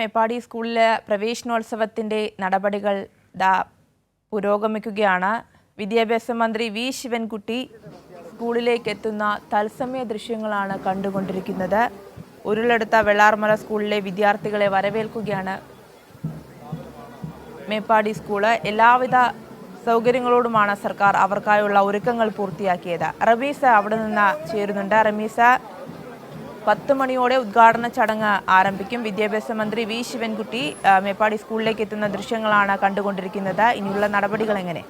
മേപ്പാടി സ്കൂളിലെ പ്രവേശനോത്സവത്തിന്റെ നടപടികൾ ദാ പുരോഗമിക്കുകയാണ്. വിദ്യാഭ്യാസ മന്ത്രി വി. ശിവൻകുട്ടി സ്കൂളിലേക്ക് എത്തുന്ന തത്സമയ ദൃശ്യങ്ങളാണ് കണ്ടുകൊണ്ടിരിക്കുന്നത്. ഉരുളെടുത്ത വെള്ളാർമല സ്കൂളിലെ വിദ്യാർത്ഥികളെ വരവേൽക്കുകയാണ് മേപ്പാടി സ്കൂൾ. എല്ലാവിധ സൗകര്യങ്ങളോടുമാണ് സർക്കാർ അവർക്കായുള്ള ഒരുക്കങ്ങൾ പൂർത്തിയാക്കിയത്. റമീസ അവിടെ നിന്ന് ചേരുന്നുണ്ട്. റമീസ പത്ത് മണിയോടെ ഉദ്ഘാടന ചടങ്ങ് ആരംഭിക്കും. വിദ്യാഭ്യാസ മന്ത്രി വി. ശിവൻകുട്ടി മേപ്പാടി സ്കൂളിലേക്ക് എത്തുന്ന ദൃശ്യങ്ങളാണ് കണ്ടുകൊണ്ടിരിക്കുന്നത്. ഇനിയുള്ള നടപടികൾ എങ്ങനെ?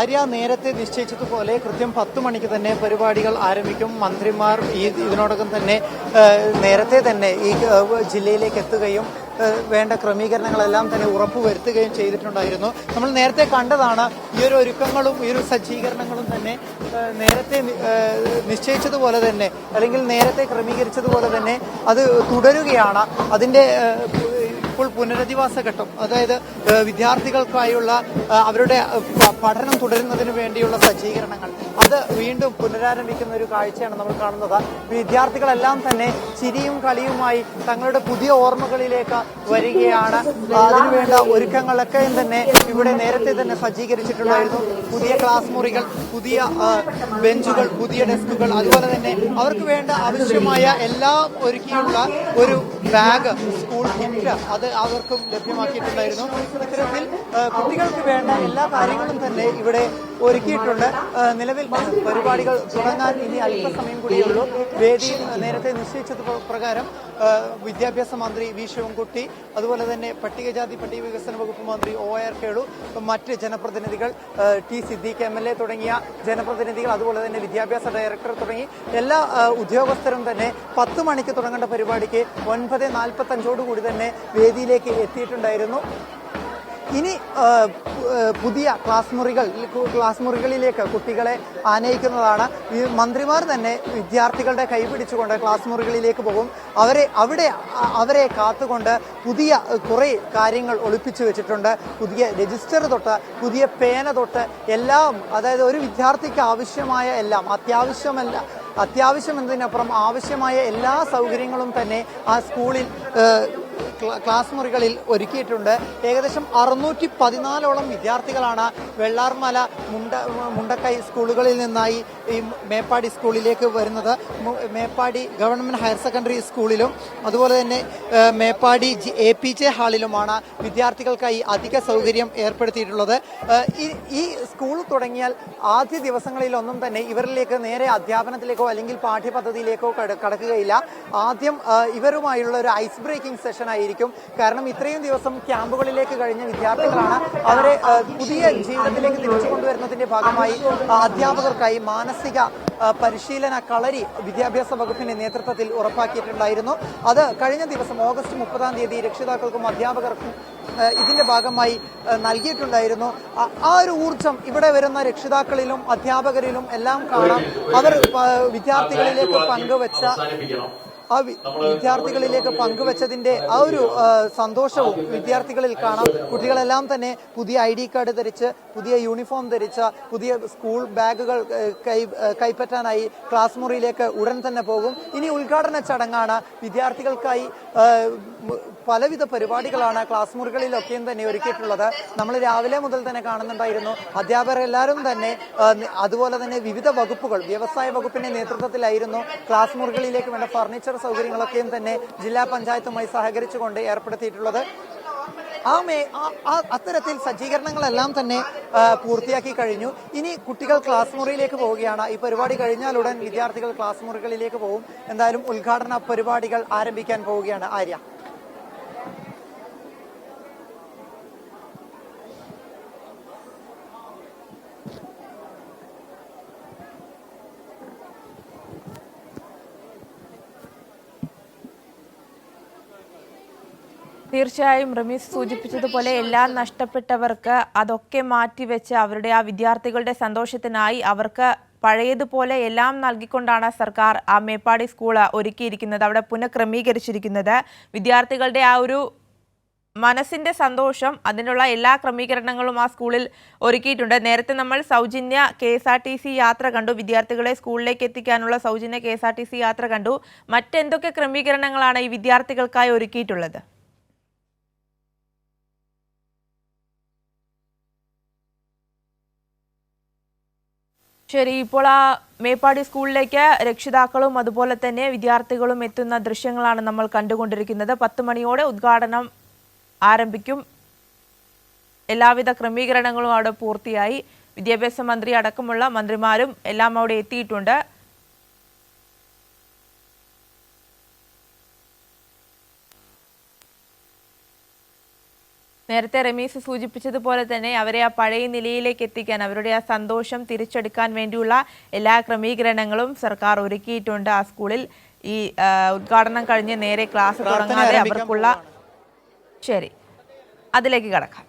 അരിയ നേരത്തെ നിശ്ചയിച്ചതുപോലെ കൃത്യം പത്ത് മണിക്ക് തന്നെ പരിപാടികൾ ആരംഭിക്കും. മന്ത്രിമാർ ഈ ഇതിനോടകം തന്നെ നേരത്തെ തന്നെ ഈ ജില്ലയിലേക്ക് എത്തുകയും വേണ്ട ക്രമീകരണങ്ങളെല്ലാം തന്നെ ഉറപ്പുവരുത്തുകയും ചെയ്തിട്ടുണ്ടായിരുന്നു. നമ്മൾ നേരത്തെ കണ്ടതാണ് ഈ ഒരു ഒരുക്കങ്ങളും ഈ ഒരു സജ്ജീകരണങ്ങളും തന്നെ നേരത്തെ നിശ്ചയിച്ചതുപോലെ തന്നെ അല്ലെങ്കിൽ നേരത്തെ ക്രമീകരിച്ചതുപോലെ തന്നെ അത് തുടരുകയാണ്. അതിന്റെ ഏഹ്, ഇപ്പോൾ പുനരധിവാസ ഘട്ടം അതായത് വിദ്യാർത്ഥികൾക്കായുള്ള അവരുടെ പഠനം തുടരുന്നതിന് വേണ്ടിയുള്ള സജ്ജീകരണങ്ങൾ. അത് വീണ്ടും പുനരാരംഭിക്കുന്ന ഒരു കാഴ്ചയാണ് നമ്മൾ കാണുന്നത്. വിദ്യാർത്ഥികളെല്ലാം തന്നെ ചിരിയും കളിയുമായി തങ്ങളുടെ പുതിയ ഓർമ്മകളിലേക്ക് വരികയാണ്. അതിനുവേണ്ട ഒരുക്കങ്ങളൊക്കെ തന്നെ ഇവിടെ നേരത്തെ തന്നെ സജ്ജീകരിച്ചിട്ടുണ്ടായിരുന്നു. പുതിയ ക്ലാസ് മുറികൾ പുതിയ ബെഞ്ചുകൾ പുതിയ ഡെസ്കുകൾ അതുപോലെ തന്നെ അവർക്ക് വേണ്ട ആവശ്യമായ എല്ലാം ഒരുക്കിയുള്ള ഒരു ബാഗ് സ്കൂൾ കിറ്റ് അത് അവർക്കും ലഭ്യമാക്കിയിട്ടുണ്ടായിരുന്നു. ഇത്തരത്തിൽ കുട്ടികൾക്ക് വേണ്ട എല്ലാ കാര്യങ്ങളും തന്നെ ഇവിടെ ഒരുക്കിയിട്ടുണ്ട്. നിലവിൽ പരിപാടികൾ തുടങ്ങാൻ ഇനി അല്പസമയം കൂടിയുള്ളൂ വേദി നേരത്തെ നിശ്ചയിച്ചത് പ്രകാരം വിദ്യാഭ്യാസ മന്ത്രി വി. ശിവൻകുട്ടി അതുപോലെ തന്നെ പട്ടികജാതി പട്ടിക വികസന വകുപ്പ് മന്ത്രി ഒ. ആർ. കേളു മറ്റ് ജനപ്രതിനിധികൾ T. Siddique M. L. A തുടങ്ങിയ ജനപ്രതിനിധികൾ അതുപോലെ തന്നെ വിദ്യാഭ്യാസ ഡയറക്ടർ തുടങ്ങി എല്ലാ ഉദ്യോഗസ്ഥരും തന്നെ പത്ത് മണിക്ക് തുടങ്ങേണ്ട പരിപാടിക്ക് ഒൻപത് നാൽപ്പത്തി അഞ്ചോടുകൂടി തന്നെ വേദിയിലേക്ക് എത്തിയിട്ടുണ്ടായിരുന്നു. ഇനി പുതിയ ക്ലാസ് മുറികൾ ക്ലാസ് മുറികളിലേക്ക് കുട്ടികളെ ആനയിക്കുന്നതാണ്. മന്ത്രിമാർ തന്നെ വിദ്യാർത്ഥികളുടെ കൈപിടിച്ചുകൊണ്ട് ക്ലാസ് മുറികളിലേക്ക് പോകും. അവരെ അവിടെ അവരെ കാത്തുകൊണ്ട് പുതിയ കുറേ കാര്യങ്ങൾ ഒളിപ്പിച്ചു വെച്ചിട്ടുണ്ട്. പുതിയ രജിസ്റ്റർ തൊട്ട് പുതിയ പേന തൊട്ട് എല്ലാം അതായത് ഒരു വിദ്യാർത്ഥിക്ക് ആവശ്യമായ എല്ലാം അത്യാവശ്യമല്ല അത്യാവശ്യം എന്നതിനപ്പുറം ആവശ്യമായ എല്ലാ സൗകര്യങ്ങളും തന്നെ ആ സ്കൂളിൽ ക്ലാസ് മുറികളിൽ ഒരുക്കിയിട്ടുണ്ട്. ഏകദേശം അറുന്നൂറ്റി പതിനാലോളം വിദ്യാർത്ഥികളാണ് വെള്ളാർമല മുണ്ട മുണ്ടക്കൈ സ്കൂളുകളിൽ നിന്നായി ഈ മേപ്പാടി സ്കൂളിലേക്ക് വരുന്നത്. മേപ്പാടി ഗവൺമെന്റ് ഹയർ സെക്കൻഡറി സ്കൂളിലും അതുപോലെ തന്നെ മേപ്പാടി എ പി ജെ ഹാളിലുമാണ് വിദ്യാർത്ഥികൾക്കായി അധിക സൗകര്യം ഏർപ്പെടുത്തിയിട്ടുള്ളത്. ഈ സ്കൂൾ തുടങ്ങിയാൽ ആദ്യ ദിവസങ്ങളിലൊന്നും തന്നെ ഇവരിലേക്ക് നേരെ അധ്യാപനത്തിലേക്കോ അല്ലെങ്കിൽ പാഠ്യപദ്ധതിയിലേക്കോ കടക്കുകയില്ല. ആദ്യം ഇവരുമായുള്ള ഒരു ഐസ് ബ്രേക്കിംഗ് സെഷൻ ആയിരിക്കും കാരണം ഇത്രയും ദിവസം ക്യാമ്പുകളിലേക്ക് കഴിഞ്ഞ വിദ്യാർത്ഥികളാണ് അവരെ പുതിയ ജീവിതത്തിലേക്ക് തിരിച്ചു കൊണ്ടുവരുന്നതിന്റെ ഭാഗമായി അധ്യാപകർക്കായി മാനസിക പരിശീലന കളരി വിദ്യാഭ്യാസ വകുപ്പിന്റെ നേതൃത്വത്തിൽ ഉറപ്പാക്കിയിട്ടുണ്ടായിരുന്നു. അത് കഴിഞ്ഞ ദിവസം ഓഗസ്റ്റ് മുപ്പതാം തീയതി രക്ഷിതാക്കൾക്കും അധ്യാപകർക്കും ഇതിന്റെ ഭാഗമായി നൽകിയിട്ടുണ്ടായിരുന്നു. ആ- ഒരു ഊർജം ഇവിടെ വരുന്ന രക്ഷിതാക്കളിലും അധ്യാപകരിലും എല്ലാം കാണാം. അവർ വിദ്യാർത്ഥികളിലേക്ക് പങ്കുവച്ച ആ വിദ്യാർത്ഥികളിലേക്ക് പങ്കുവച്ചതിന്റെ ആ ഒരു സന്തോഷവും വിദ്യാർത്ഥികളിൽ കാണാം. കുട്ടികളെല്ലാം തന്നെ പുതിയ ഐ ഡി കാർഡ് ധരിച്ച് പുതിയ യൂണിഫോം ധരിച്ച പുതിയ സ്കൂൾ ബാഗുകൾ കൈ കൈപ്പറ്റാനായി ക്ലാസ് മുറിയിലേക്ക് ഉടൻ തന്നെ പോകും. ഇനി ഉദ്ഘാടന ചടങ്ങാണ്. വിദ്യാർത്ഥികൾക്കായി പലവിധ പരിപാടികളാണ് ക്ലാസ് മുറികളിലൊക്കെയും തന്നെ ഒരുക്കിയിട്ടുള്ളത്. നമ്മൾ രാവിലെ മുതൽ തന്നെ കാണുന്നുണ്ടായിരുന്നു. അധ്യാപകർ എല്ലാവരും തന്നെ അതുപോലെ തന്നെ വിവിധ വകുപ്പുകൾ വ്യവസായ വകുപ്പിന്റെ നേതൃത്വത്തിലായിരുന്നു ക്ലാസ് മുറികളിലേക്ക് വേണ്ട ഫർണിച്ചർ സൗകര്യങ്ങളൊക്കെയും തന്നെ ജില്ലാ പഞ്ചായത്തുമായി സഹകരിച്ചുകൊണ്ട് ഏർപ്പെടുത്തിയിട്ടുള്ളത്. ആ മേ ആ- അത്തരത്തിൽ സജ്ജീകരണങ്ങളെല്ലാം തന്നെ പൂർത്തിയാക്കി കഴിഞ്ഞു. ഇനി കുട്ടികൾ ക്ലാസ് മുറിയിലേക്ക് പോവുകയാണ്. ഈ പരിപാടി കഴിഞ്ഞാലുടൻ വിദ്യാർത്ഥികൾ ക്ലാസ് മുറികളിലേക്ക് പോകും എന്തായാലും ഉദ്ഘാടന പരിപാടികൾ ആരംഭിക്കാൻ പോവുകയാണ് ആര്യ. തീർച്ചയായും റമീസ് സൂചിപ്പിച്ചതുപോലെ എല്ലാം നഷ്ടപ്പെട്ടവർക്ക് അതൊക്കെ മാറ്റിവെച്ച് അവരുടെ ആ വിദ്യാർത്ഥികളുടെ സന്തോഷത്തിനായി അവർക്ക് പഴയതുപോലെ എല്ലാം നൽകിക്കൊണ്ടാണ് സർക്കാർ ആ മേപ്പാടി സ്കൂൾ ഒരുക്കിയിരിക്കുന്നത് അവിടെ പുനഃക്രമീകരിച്ചിരിക്കുന്നത്. വിദ്യാർത്ഥികളുടെ ആ ഒരു മനസ്സിന്റെ സന്തോഷം അതിനുള്ള എല്ലാ ക്രമീകരണങ്ങളും ആ സ്കൂളിൽ ഒരുക്കിയിട്ടുണ്ട്. നേരത്തെ നമ്മൾ സൗജന്യ K S R T C യാത്ര കണ്ടു വിദ്യാർത്ഥികളെ സ്കൂളിലേക്ക് എത്തിക്കാനുള്ള സൗജന്യ K S R T C യാത്ര കണ്ടു. മറ്റെന്തൊക്കെ ക്രമീകരണങ്ങളാണ് ഈ വിദ്യാർത്ഥികൾക്കായി ഒരുക്കിയിട്ടുള്ളത്? ശരി ഇപ്പോൾ ആ മേപ്പാടി സ്കൂളിലേക്ക് രക്ഷിതാക്കളും അതുപോലെ തന്നെ വിദ്യാർത്ഥികളും എത്തുന്ന ദൃശ്യങ്ങളാണ് നമ്മൾ കണ്ടുകൊണ്ടിരിക്കുന്നത്. പത്ത് മണിയോടെ ഉദ്ഘാടനം ആരംഭിക്കും. എല്ലാവിധ ക്രമീകരണങ്ങളും അവിടെ പൂർത്തിയായി. വിദ്യാഭ്യാസ മന്ത്രി അടക്കമുള്ള മന്ത്രിമാരും എല്ലാം അവിടെ എത്തിയിട്ടുണ്ട്. നേരത്തെ റമീസ് സൂചിപ്പിച്ചതുപോലെ തന്നെ അവരെ ആ പഴയ നിലയിലേക്ക് എത്തിക്കാൻ അവരുടെ ആ സന്തോഷം തിരിച്ചെടുക്കാൻ വേണ്ടിയുള്ള എല്ലാ ക്രമീകരണങ്ങളും സർക്കാർ ഒരുക്കിയിട്ടുണ്ട്. ആ സ്കൂളിൽ ഈ ഉദ്ഘാടനം കഴിഞ്ഞ് നേരെ ക്ലാസ് തുടങ്ങാതെ അവർക്കുള്ള ശരി. അതിലേക്ക് കടക്കാം.